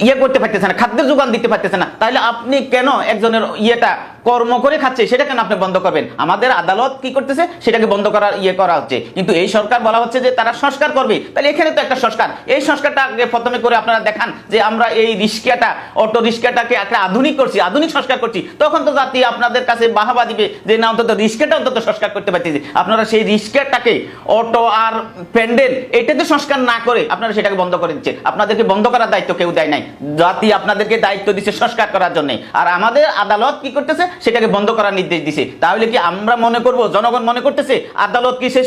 Speaker 3: ইয়ে করতে পারতেছে না, খাদ্যের যোগান দিতে পারতেছে না। তাহলে আপনি কেন একজনের ইয়েটা কর্ম করে খাচ্ছে, সেটা কেন আপনি বন্ধ করবেন? আমাদের আদালত কি করতেছে? সেটাকে বন্ধ করার ইয়ে করা হচ্ছে। কিন্তু এই সরকার বলা হচ্ছে যে তারা সংস্কার করবে। তাহলে এখানে তো একটা সংস্কার। এই সংস্কারটা প্রথমে করে আপনারা দেখান যে আমরা এই রিস্কাটা অটো রিস্কাটাকে একটা আধুনিক করছি, আধুনিক সংস্কার করছি। তখন তো জাতি আপনাদের কাছে বাহাবা দিবে যে না, অন্তত রিস্কাটা অন্তত সংস্কার করতে পারতেছি। আপনারা সেই রিস্কাটাকে অটো আর প্যান্ডেল, এটাতে সংস্কার না করে আপনারা সেটাকে বন্ধ করে দিচ্ছেন। আপনাদেরকে বন্ধ করার দায়িত্ব কেউ দেয় নাই। জাতি আপনাদেরকে দায়িত্ব দিচ্ছে সংস্কার করার জন্য। আর আমাদের আদালত কি করতেছে? সেটাকে বন্ধ করার নির্দেশ দিছে। তাহলে কি আমরা মনে করব, জনগণ মনে করতেছে, আদালত কি সেই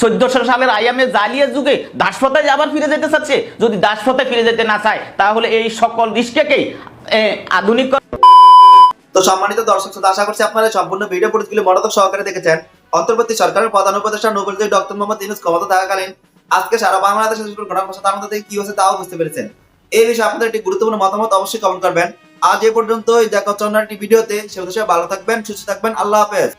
Speaker 3: চোদ্দশো সালের আইয়ামে জালিয়া যুগে দাসপথায় আবার ফিরে যেতে চাচ্ছে? যদি দাসপথায় ফিরে যেতে না চায়, তাহলে এই সকল রিস্কেকেই আধুনিক
Speaker 5: তো সম্মানিত দর্শক শ্রোতা, আশা করছি আপনারা সম্পূর্ণ ভিডিও ফুটেজগুলি মনোযোগ সহকারে দেখেছেন। অন্তর্বর্তী সরকারের প্রধান উপদেষ্টা নোবেল ডক্টর মোহাম্মদ ইউনুস ক্ষমতা থাকাকালীন আজকে সারা বাংলাদেশে যে সকল ঘটনার তার মধ্যে কি হয়েছে তাও বুঝতে পেরেছেন। এই বিষয়ে আপনাদের একটি গুরুত্বপূর্ণ মতামত অবশ্যই কমেন্ট করবেন। আজ এ পর্যন্ত দেখা হচ্ছে অন্য একটি ভিডিওতে। সে ভালো থাকবেন, সুস্থ থাকবেন, আল্লাহ হাফেজ।